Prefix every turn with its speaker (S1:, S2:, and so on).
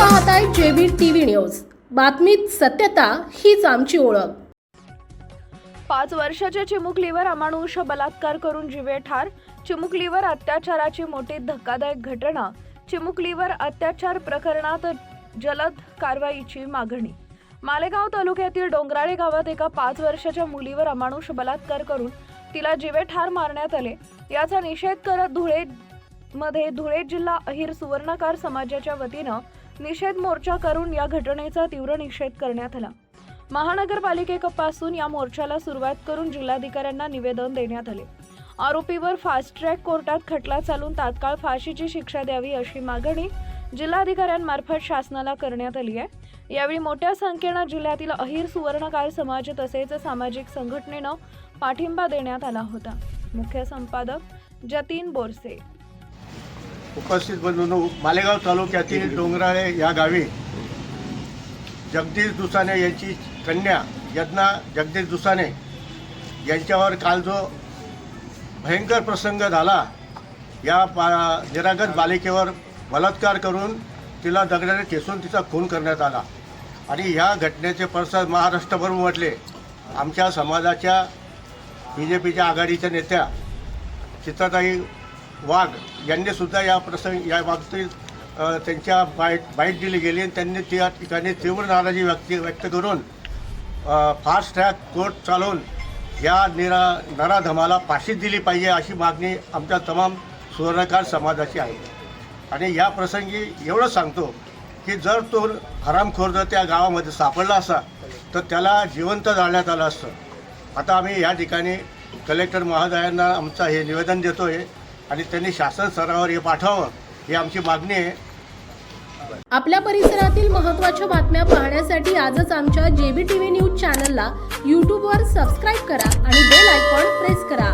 S1: पाहताय JB TV news. बातमीत सत्यता हीच आमची ओळख.
S2: पाच वर्षाच्या चिमुकलीवर अमानुष बलात्कार करून जीवे ठार. चिमुकलीवर अत्याचाराची मोठी धक्कादायक घटना. चिमुकलीवर अत्याचार प्रकरणात जलद कारवाईची मागणी. मालेगाव तालुक्यातील डोंगराळे गावात एका पाच वर्षाच्या मुलीवर अमानुष बलात्कार करून तिला जीवे ठार मारण्यात आले. याचा निषेध करत धुळे मध्ये धुळे जिल्हा अहिर सुवर्णकार समाजाच्या वतीनं निषेध मोर्चा करून या घटनेचा तीव्र निषेध करण्यात आला. महानगरपालिकेपासून या मोर्चाला सुरुवात करून जिल्हाधिकाऱ्यांना निवेदन देण्यात आले. आरोपीवर फास्ट ट्रॅक कोर्टात खटला चालून तात्काळ फाशीची शिक्षा द्यावी अशी मागणी जिल्हाधिकाऱ्यांमार्फत शासनाला करण्यात आली आहे. यावेळी मोठ्या संख्येनं जिल्ह्यातील अहिर सुवर्णकार समाज तसेच सामाजिक संघटनेनं पाठिंबा देण्यात आला होता. मुख्य संपादक जतीन बोरसे
S3: उपस्थित बंधूंनो मालेगाव तालुक्यातील डोंगराळे या गावी जगदीश दुसाने यांची कन्या यज्ञा जगदीश दुसाने यांच्यावर काल जो भयंकर प्रसंग झाला या बा निरागत बालिकेवर बलात्कार करून तिला दगडाने ठेसून तिचा खून करण्यात आला. आणि ह्या घटनेचे पडसाद महाराष्ट्रभर उमटले. आमच्या समाजाच्या बी जे पीच्या आघाडीच्या नेत्या चित्रताई वाघ यांनी सुद्धा या प्रसंग या बाबतीत त्यांच्या बाईट बाईट दिली गेली आणि त्यांनी त्या ठिकाणी तीव्र नाराजी व्यक्त व्यक्त करून फास्ट ट्रॅक कोर्ट चालवून या निरा नराधमाला फाशी दिली पाहिजे अशी मागणी आमच्या तमाम सुवर्णकार समाजाची आहे. आणि या प्रसंगी एवढं सांगतो की जर तो हरामखोर जर त्या गावामध्ये सापडला असता तर त्याला जिवंत जाळण्यात आलं असतं. आता आम्ही या ठिकाणी कलेक्टर महोदयांना आमचं हे निवेदन देतो आहे आणि त्यांनी शासन स्तरावर हे पाठवावं ही आमची मागणी आहे.
S1: आपल्या परिसरातील महत्त्वाच्या बातम्या पाहण्यासाठी आजच आमच्या जेबी टीव्ही न्यूज चॅनलला यूट्यूबवर सबस्क्राईब करा आणि बेल आयकॉन प्रेस करा.